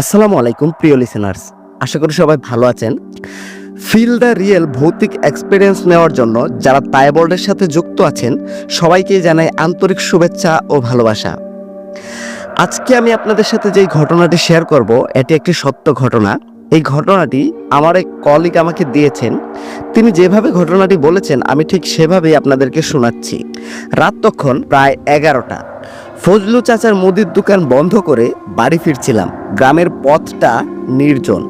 আসসালামু আলাইকুম, প্রিয় লিসেনার্স আশা করি সবাই ভালো আছেন। ফিল দ্য রিয়েল ভৌতিক এক্সপিরিয়েন্স নেওয়ার জন্য যারা তাইবোর্ডের সাথে যুক্ত আছেন, সবাইকে জানাই আন্তরিক শুভেচ্ছা ও ভালোবাসা। আজকে আমি আপনাদের সাথে যেই ঘটনাটি শেয়ার করব, এটি একটি সত্য ঘটনা। এই ঘটনাটি আমার এক কলিগ আমাকে দিয়েছেন। তিনি যেভাবে ঘটনাটি বলেছেন, আমি ঠিক সেভাবেই আপনাদেরকে শোনাচ্ছি। রাত তখন প্রায় এগারোটা। ফজলু চাচার মুদির দোকান বন্ধ করে বাড়ি ফিরছিলাম। গ্রামের পথটা নির্জন।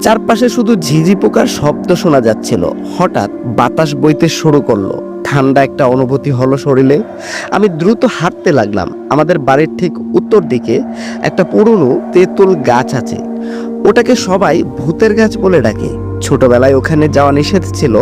চারপাশে শুধু ঝিঝি পোকার শব্দ শোনা যাচ্ছিল। হঠাৎ বাতাস বইতে শুরু করল। ঠান্ডা একটা অনুভূতি হলো শরীরে। আমি দ্রুত হাঁটতে লাগলাম। আমাদের বাড়ির ঠিক উত্তর দিকে একটা পুরনো তেঁতুল গাছ আছে। ওটাকে সবাই ভূতের গাছ বলে ডাকে। ছোটবেলায় ওখানে যাওয়া নিষেধ ছিল।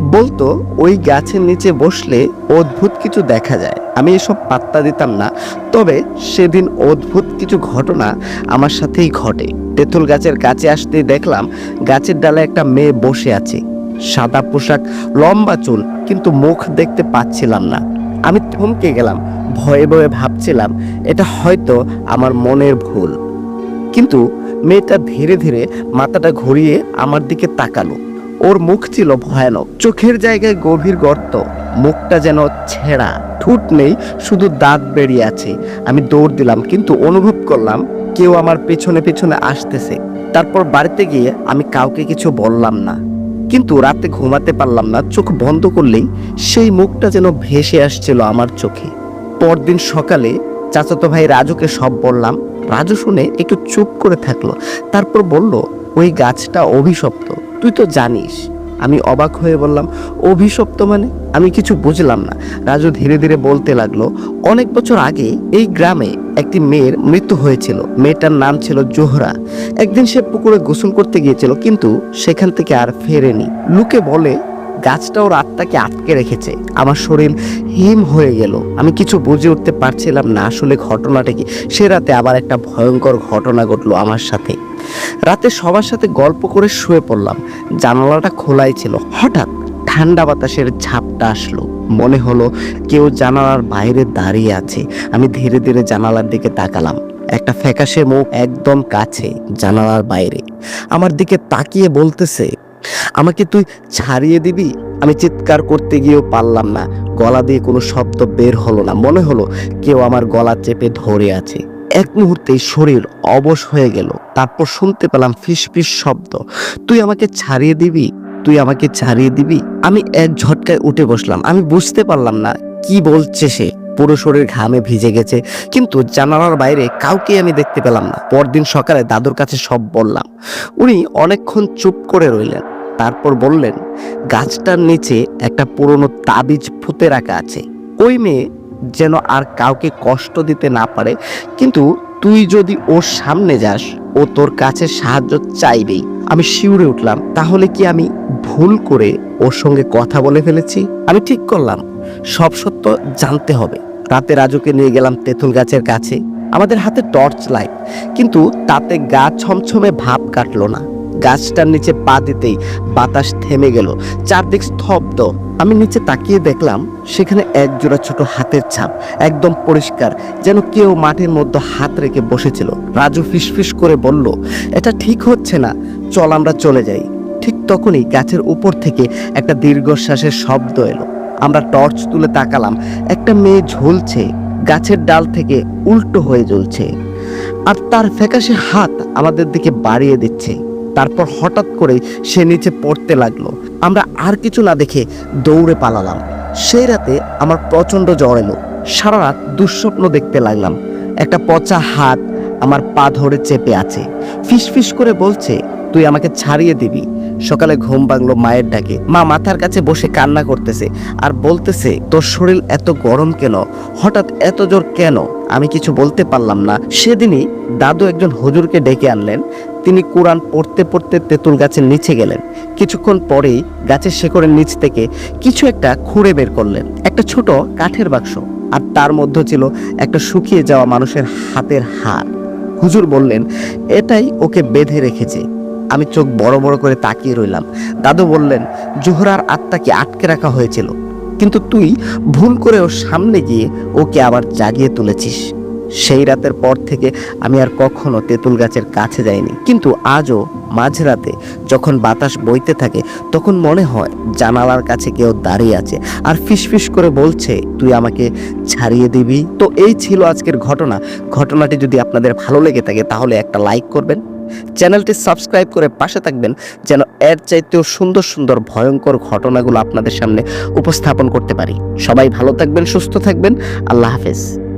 বলতো, ওই গাছের নিচে বসলে অদ্ভুত কিছু দেখা যায়। আমি এসব পাত্তা দিতাম না। তবে সেদিন অদ্ভুত কিছু ঘটনা আমার সাথেই ঘটে। তেঁতুল গাছের কাছে আসতেই দেখলাম, গাছের ডালে একটা মেয়ে বসে আছে। সাদা পোশাক, লম্বা চুল, কিন্তু মুখ দেখতে পাচ্ছিলাম না। আমি থমকে গেলাম, ভয়ে ভয়ে ভাবছিলাম, এটা হয়তো আমার মনের ভুল। কিন্তু মেয়েটা ধীরে ধীরে মাথাটা ঘুরিয়ে আমার দিকে তাকালো। ওর মুখ ছিল ভয়ানক। চোখের জায়গায় গভীর গর্ত। মুখটা যেন ছেঁড়া। ঠুট নেই, শুধু দাঁত বেরিয়ে আছে। আমি দৌড় দিলাম, কিন্তু অনুভব করলাম কেউ আমার পেছনে পেছনে আসতেছে। তারপর বাড়িতে গিয়ে আমি কাউকে কিছু বললাম না। কিন্তু রাতে ঘুমাতে পারলাম না। চোখ বন্ধ করলেই সেই মুখটা যেন ভেসে আসছিল আমার চোখে। পরদিন সকালে চাচাতো ভাই রাজুকে সব বললাম রাজু শুনে একটু চুপ করে থাকল। তারপর বলল, ওই গাছটা অভিশপ্ত। তুই তো জানিস। আমি অবাক হয়ে বললাম, অভিশপ্ত মানে? আমি কিছু বুঝলাম না। রাজু ধীরে ধীরে বলতে লাগল, অনেক বছর আগে এই গ্রামে একটি মেয়ের মৃত্যু হয়েছিল। মেয়েটার নাম ছিল জোহরা। একদিন সে পুকুরে গোসল করতে গিয়েছিল, কিন্তু সেখান থেকে আর ফেরেনি। লোকে বলে গাছটা রাতটাকে আটকে রেখেছে। আমার শরীর হিম হয়ে গেল। আমি কিছু বুঝে উঠতে পারছিলাম না আসলে ঘটনাটা কি। সে রাতে আবার একটা ভয়ঙ্কর ঘটনা ঘটলো আমার সাথে। রাতে সবার সাথে গল্প করে শুয়ে পড়লাম। জানালাটা খোলাই ছিল। হঠাৎ ঠান্ডা বাতাসের ঝাপটা আসলো। মনে হলো কেউ জানালার বাইরে দাঁড়িয়ে আছে। আমি ধীরে ধীরে জানালার দিকে তাকালাম। একটা ফ্যাকাশে মুখ একদম কাছে জানালার বাইরে। আমার দিকে তাকিয়ে বলতেছে আমাকে তুই ছাড়িয়ে দিবি? আমি চিৎকার করতে গিয়েও পারলাম না। গলা দিয়ে কোনো শব্দ বের হলো না। মনে হলো কেউ আমার গলা চেপে ধরে আছে। এক মুহূর্তে শরীর অবশ হয়ে গেল। তারপর শুনতে পেলাম ফিস ফিস শব্দ। তুই আমাকে ছাড়িয়ে দিবি? তুই আমাকে ছাড়িয়ে দিবি? আমি এক ঝটকায় উঠে বসলাম। আমি বুঝতে পারলাম না কি বলছে সে। পুরো শরীর ঘামে ভিজে গেছে। কিন্তু জানালার বাইরে কাউকে আমি দেখতে পেলাম না। পরদিন সকালে দাদুর কাছে সব বললাম। উনি অনেকক্ষণ চুপ করে রইলেন। তারপর বললেন, গাছটার নিচে একটা পুরনো তাবিজ ফুতে রাখা আছে। ওই মেয়ে যেন আর কাউকে কষ্ট দিতে না পারে, কিন্তু তুই যদি ওর সামনে যাস, ও তোর কাছে সাহায্য চাইবেই। আমি শিউরে উঠলাম। তাহলে কি আমি ভুল করে ওর সঙ্গে কথা বলে ফেলেছি? আমি ঠিক করলাম। সব সত্য জানতে হবে। রাতে রাজুকে নিয়ে গেলাম তেঁতুল গাছের কাছে। আমাদের হাতে টর্চ লাইট, কিন্তু তাতে গা ছমছমে ভাব কাটলো না। গাছটার নিচে পা দিতেই বাতাস থেমে গেল, চারদিক স্তব্ধ। আমি নিচে তাকিয়ে দেখলাম, সেখানে এক জোড়া ছোট হাতের ছাপ, একদম পরিষ্কার, যেন কেউ মাটির মধ্যে হাত রেখে বসেছিল। রাজু ফিসফিস করে বলল, এটা ঠিক হচ্ছে না, চল আমরা চলে যাই। ঠিক তখনই গাছের উপর থেকে একটা দীর্ঘশ্বাসের শব্দ এলো। আমরা টর্চ তুলে তাকালাম। একটা মেয়ে ঝুলছে, গাছের ডাল থেকে উল্টো হয়ে ঝুলছে আর তার ফ্যাকাশে হাত আমাদের দিকে বাড়িয়ে দিচ্ছে। তারপর হঠাৎ করে সে নিচে পড়তে লাগল। আমরা আর কিছু না দেখে দৌড়ে পালালাম। সেই রাতে আমার প্রচণ্ড জ্বর এলো। সারা রাত দুঃস্বপ্ন দেখতে লাগলাম। একটা পচা হাত আমার পা ধরে চেপে আছে। ফিসফিস করে বলছে তুই আমাকে ছাড়িয়ে দিবি। সকালে ঘুম ভাঙলো মায়ের ডাকে। মা মাথার কাছে বসে কান্না করতেছে আর বলতেছে, তোর শরীর এত গরম কেন? হঠাৎ এত জোর কেন? আমি কিছু বলতে পারলাম না। সেদিনই দাদু একজন হুজুরকে ডেকে আনলেন। তিনি কোরআন পড়তে পড়তে তেঁতুল গাছের নিচে গেলেন। কিছুক্ষণ পরেই গাছের শেকড়ের নিচ থেকে কিছু একটা খুঁড়ে বের করলেন। একটা ছোট কাঠের বাক্স আর তার মধ্যে ছিল একটা শুকিয়ে যাওয়া মানুষের হাতের হার। হুজুর বললেন, এটাই ওকে বেঁধে রেখেছে। আমি চোখ বড় বড় করে তাকিয়ে রইলাম। দাদু বললেন, জোহরার আত্মাকে আটকে রাখা হয়েছিল, কিন্তু তুই ভুল করে ওর সামনে গিয়ে ওকে আবার জাগিয়ে তুলেছিস। সেই রাতের পর থেকে আমি আর কখনো তেঁতুল গাছের কাছে যাইনি, কিন্তু আজও মাঝরাতে যখন বাতাস বইতে থাকে, তখন মনে হয় জানালার কাছে কেউ দাঁড়িয়ে আছে আর ফিসফিস করে বলছে, তুই আমাকে ছাড়িয়ে দিবি? তো এই ছিল আজকের ঘটনা। ঘটনাটি যদি আপনাদের ভালো লেগে থাকে, তাহলে একটা লাইক করবেন চ্যানেলটি সাবস্ক্রাইব করে পাশে থাকবেন যেন এর চাইতেও সুন্দর সুন্দর ভয়ঙ্কর ঘটনাগুলো আপনাদের সামনে উপস্থাপন করতে পারি। সবাই ভালো থাকবেন, সুস্থ থাকবেন। আল্লাহ হাফেজ।